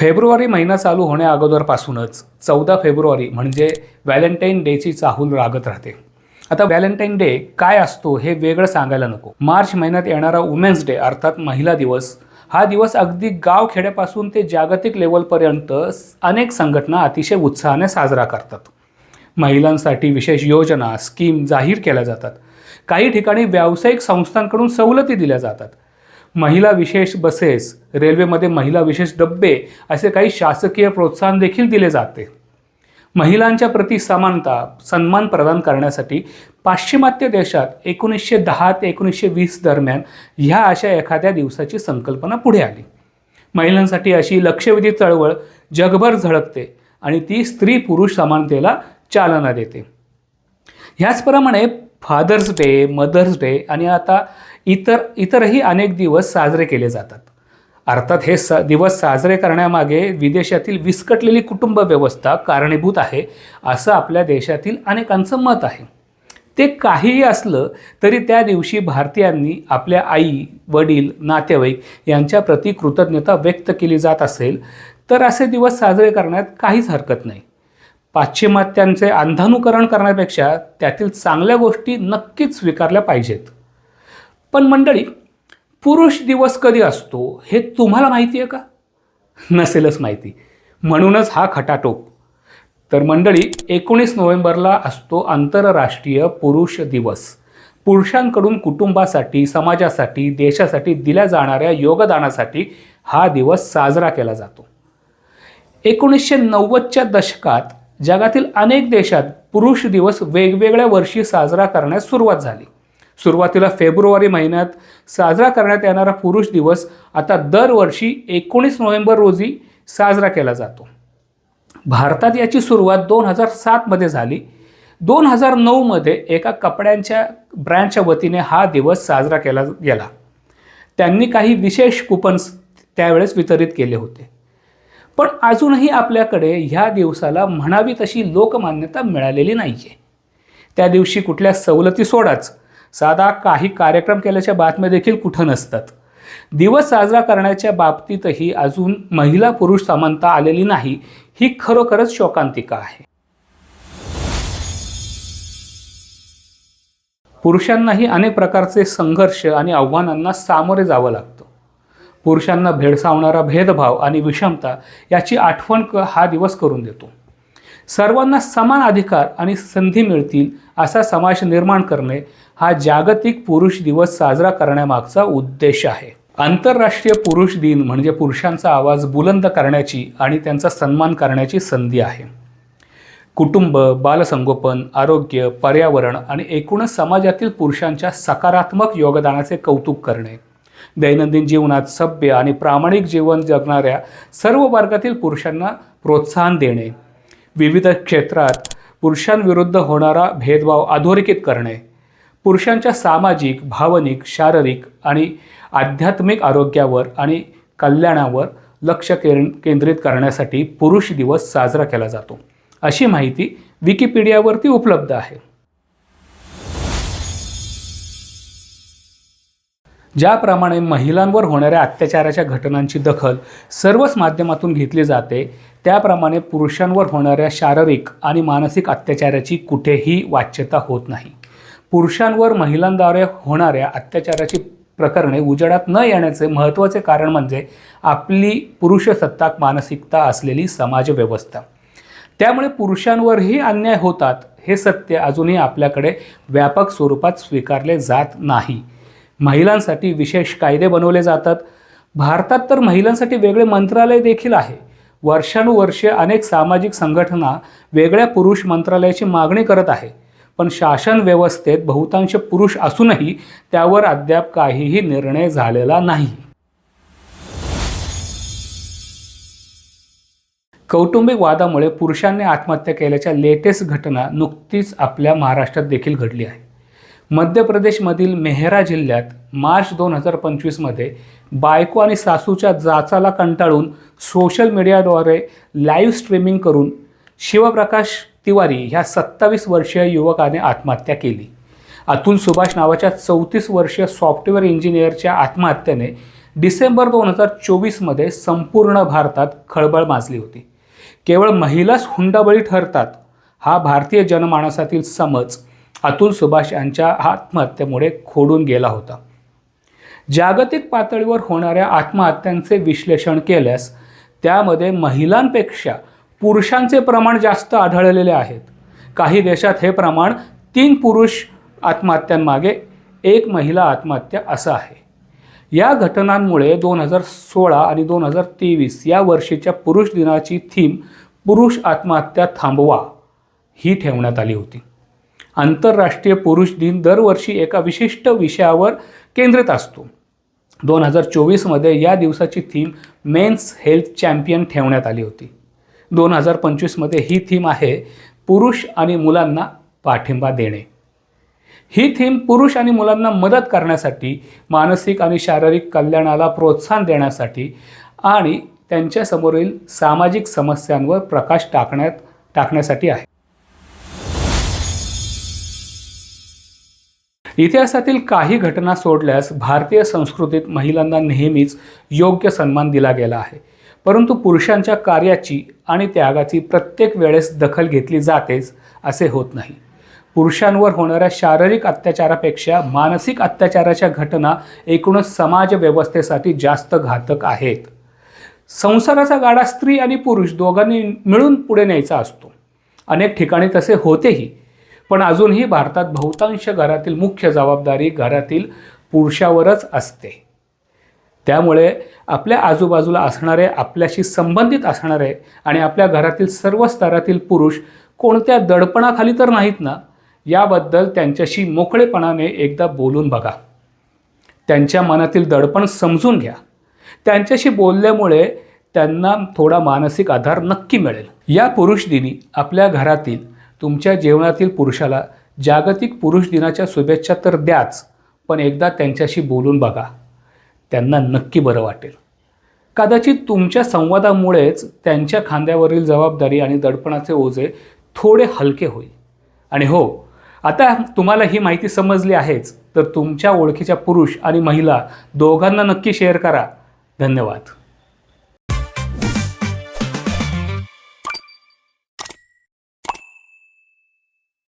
February महिना चालू होण्या अगोदरपासूनच चौदा फेब्रुवारी म्हणजे व्हॅलेंटाईन डेची चाहूल रागत राहते. आता व्हॅलेंटाईन डे काय असतो हे वेगळं सांगायला नको. मार्च महिन्यात येणारा वुमेन्स डे अर्थात महिला दिवस हा दिवस अगदी गाव खेड्यापासून ते जागतिक लेवलपर्यंत अनेक संघटना अतिशय उत्साहाने साजरा करतात. महिलांसाठी विशेष योजना स्कीम जाहीर केल्या जातात. काही ठिकाणी व्यावसायिक संस्थांकडून सवलती दिल्या जातात. महिला विशेष बसेस रेल्वेमध्ये महिला विशेष डब्बे असे काही शासकीय प्रोत्साहन देखील दिले जाते. महिलांच्या प्रति समानता सन्मान प्रदान करण्यासाठी पाश्चिमात्य देशात एकोणीसशे दहा ते एकोणीसशे वीस दरम्यान ह्या अशा एखाद्या दिवसाची संकल्पना पुढे आली. महिलांसाठी अशी लक्षवेधी चळवळ जगभर झळकते आणि ती स्त्री पुरुष समानतेला चालना देते. ह्याचप्रमाणे फादर्स डे मदर्स डे आणि आता इतर इतरही अनेक दिवस साजरे केले जातात. अर्थात हे स दिवस साजरे करण्यामागे विदेशातील विस्कटलेली कुटुंब व्यवस्था कारणीभूत आहे असं आपल्या देशातील अनेकांचं मत आहे. ते काहीही असलं तरी त्या दिवशी भारतीयांनी आपल्या आई वडील नातेवाईक यांच्याप्रती कृतज्ञता व्यक्त केली जात असेल तर असे दिवस साजरे करण्यात काहीच हरकत नाही. पाश्चिमात्यांचे अंधानुकरण करण्यापेक्षा त्यातील चांगल्या गोष्टी नक्कीच स्वीकारल्या पाहिजेत. पण मंडळी पुरुष दिवस कधी असतो हे तुम्हाला माहिती आहे का? नसेलच माहिती. म्हणूनच हा खटाटोप. तर मंडळी एकोणीस नोव्हेंबरला असतो आंतरराष्ट्रीय पुरुष दिवस. पुरुषांकडून कुटुंबासाठी समाजासाठी देशासाठी दिल्या जाणाऱ्या योगदानासाठी हा दिवस साजरा केला जातो. एकोणीसशे नव्वदच्या दशकात जगातील अनेक देशात पुरुष दिवस वेगवेगळ्या वर्षी साजरा करण्यास सुरुवात झाली. सुरुवातीला फेब्रुवारी महिन्यात साजरा करण्यात येणारा पुरुष दिवस आता दरवर्षी एकोणीस नोव्हेंबर रोजी साजरा केला जातो. भारतात याची सुरुवात दोन हजार सातमध्ये झाली. दोन हजार नऊमध्ये एका कपड्यांच्या ब्रँडच्या वतीने हा दिवस साजरा केला गेला. त्यांनी काही विशेष कुपन्स त्यावेळेस वितरित केले होते. पण अजूनही आपल्याकडे ह्या दिवसाला म्हणावी तशी लोकमान्यता मिळालेली नाही आहे त्या दिवशी कुठल्या सवलती सोडाच साधा काही कार्यक्रम केल्याच्या बातम्या देखील कुठं नसतात. दिवस साजरा करण्याच्या बाबतीतही अजून महिला पुरुष समानता आलेली नाही ही खरोखरच शोकांतिका आहे. पुरुषांनाही अनेक प्रकारचे संघर्ष आणि आव्हानांना सामोरे जावं लागतं. पुरुषांना भेडसावणारा भेदभाव आणि विषमता याची आठवण क हा दिवस करून देतो. सर्वांना समान अधिकार आणि संधी मिळतील असा समाज निर्माण करणे हा जागतिक पुरुष दिवस साजरा करण्यामागचा उद्देश आहे. आंतरराष्ट्रीय पुरुष दिन म्हणजे पुरुषांचा आवाज बुलंद करण्याची आणि त्यांचा सन्मान करण्याची संधी आहे. कुटुंब बालसंगोपन आरोग्य पर्यावरण आणि एकूणच समाजातील पुरुषांच्या सकारात्मक योगदानाचे कौतुक करणे. दैनंदिन जीवनात सभ्य आणि प्रामाणिक जीवन जगणाऱ्या सर्व वर्गातील पुरुषांना प्रोत्साहन देणे. विविध क्षेत्रात पुरुषांविरुद्ध होणारा भेदभाव अधोरेखित करणे पुरुषांच्या सामाजिक भावनिक शारीरिक आणि आध्यात्मिक आरोग्यावर आणि कल्याणावर लक्ष कें केंद्रित करण्यासाठी पुरुष दिवस साजरा केला जातो. अशी माहिती विकिपीडियावरती उपलब्ध आहे. ज्याप्रमाणे महिलांवर होणाऱ्या अत्याचाराच्या घटनांची दखल सर्वच माध्यमातून घेतली जाते त्याप्रमाणे पुरुषांवर होणाऱ्या शारीरिक आणि मानसिक अत्याचाराची कुठेही वाच्यता होत नाही. पुरुषांवर महिलांद्वारे होणाऱ्या अत्याचाराची प्रकरणे उजेडात न येण्याचे महत्त्वाचे कारण म्हणजे आपली पुरुषसत्ताक मानसिकता असलेली समाजव्यवस्था. त्यामुळे पुरुषांवरही अन्याय होतात हे सत्य अजूनही आपल्याकडे व्यापक स्वरूपात स्वीकारले जात नाही. महिलांसाठी विशेष कायदे बनवले जातात. भारतात तर महिलांसाठी वेगळे मंत्रालय देखील आहे. वर्षानुवर्षे अनेक सामाजिक संघटना वेगळ्या पुरुष मंत्रालयाची मागणी करत आहे. पण शासन व्यवस्थेत बहुतांश पुरुष असूनही त्यावर अद्याप काहीही निर्णय झालेला नाही. कौटुंबिक वादामुळे पुरुषांनी आत्महत्या केल्याच्या लेटेस्ट घटना नुकतीच आपल्या महाराष्ट्रात देखील घडली आहे. मध्य प्रदेशमधील मेहरा जिल्ह्यात मार्च दोन हजार पंचवीसमध्ये बायको आणि सासूच्या जाचाला कंटाळून सोशल मीडियाद्वारे लाईव्ह स्ट्रीमिंग करून शिवप्रकाश तिवारी ह्या सत्तावीस वर्षीय युवकाने आत्महत्या केली. अतुल सुभाष नावाच्या चौतीस वर्षीय सॉफ्टवेअर इंजिनियरच्या आत्महत्येने डिसेंबर दोन हजार चोवीसमध्ये संपूर्ण भारतात खळबळ माजली होती. केवळ महिलाच हुंडाबळी ठरतात हा भारतीय जनमानसातील समज अतुल सुभाष यांच्या आत्महत्येमुळे खोडून गेला होता. जागतिक पातळीवर होणाऱ्या आत्महत्यांचे विश्लेषण केल्यास त्यामध्ये महिलांपेक्षा पुरुषांचे प्रमाण जास्त आढळलेले आहेत. काही देशात हे प्रमाण तीन पुरुष आत्महत्यांमागे एक महिला आत्महत्या असं आहे. या घटनांमुळे दोन हजार सोळा आणि दोन हजार तेवीस या वर्षीच्या पुरुष दिनाची थीम पुरुष आत्महत्या थांबवा ही ठेवण्यात आली होती. आंतरराष्ट्रीय पुरुष दिन दरवर्षी एका विशिष्ट विषयावर केंद्रित असतो. दोन हजार चोवीसमध्ये या दिवसाची थीम मेन्स हेल्थ चॅम्पियन ठेवण्यात आली होती. दोन हजार पंचवीसमध्ये ही थीम आहे पुरुष आणि मुलांना पाठिंबा देणे. ही थीम पुरुष आणि मुलांना मदत करण्यासाठी मानसिक आणि शारीरिक कल्याणाला प्रोत्साहन देण्यासाठी आणि त्यांच्यासमोरील सामाजिक समस्यांवर प्रकाश टाकण्यात टाकण्यासाठी आहे. इतिहासातील काही घटना सोडल्यास भारतीय संस्कृतीत महिलांना नेहमीच योग्य सन्मान दिला गेला आहे. परंतु पुरुषांच्या कार्याची आणि त्यागाची प्रत्येक वेळेस दखल घेतली जातेच असे होत नाही. पुरुषांवर होणाऱ्या शारीरिक अत्याचारापेक्षा मानसिक अत्याचाराच्या घटना एकूणच समाज व्यवस्थेसाठी जास्त घातक आहेत. संसाराचा गाडा स्त्री आणि पुरुष दोघांनी मिळून पुढे न्यायचा असतो. अनेक ठिकाणी तसे होतेही पण अजूनही भारतात बहुतांश घरातील मुख्य जबाबदारी घरातील पुरुषावरच असते. त्यामुळे आपल्या आजूबाजूला असणारे आपल्याशी संबंधित असणारे आणि आपल्या घरातील सर्व स्तरातील पुरुष कोणत्या दडपणाखाली तर नाहीत ना याबद्दल त्यांच्याशी मोकळेपणाने एकदा बोलून बघा. त्यांच्या मनातील दडपण समजून घ्या. त्यांच्याशी बोलल्यामुळे त्यांना थोडा मानसिक आधार नक्की मिळेल. या पुरुष दिनी आपल्या घरातील तुमच्या जेवणातील पुरुषाला जागतिक पुरुष दिनाच्या शुभेच्छा तर द्याच पण एकदा त्यांच्याशी बोलून बघा. त्यांना नक्की बरं वाटेल. कदाचित तुमच्या संवादामुळेच त्यांच्या खांद्यावरील जबाबदारी आणि दडपणाचे ओझे थोडे हलके होईल. आणि हो आता तुम्हाला ही माहिती समजली आहेच तर तुमच्या ओळखीच्या पुरुष आणि महिला दोघांना नक्की शेअर करा. धन्यवाद.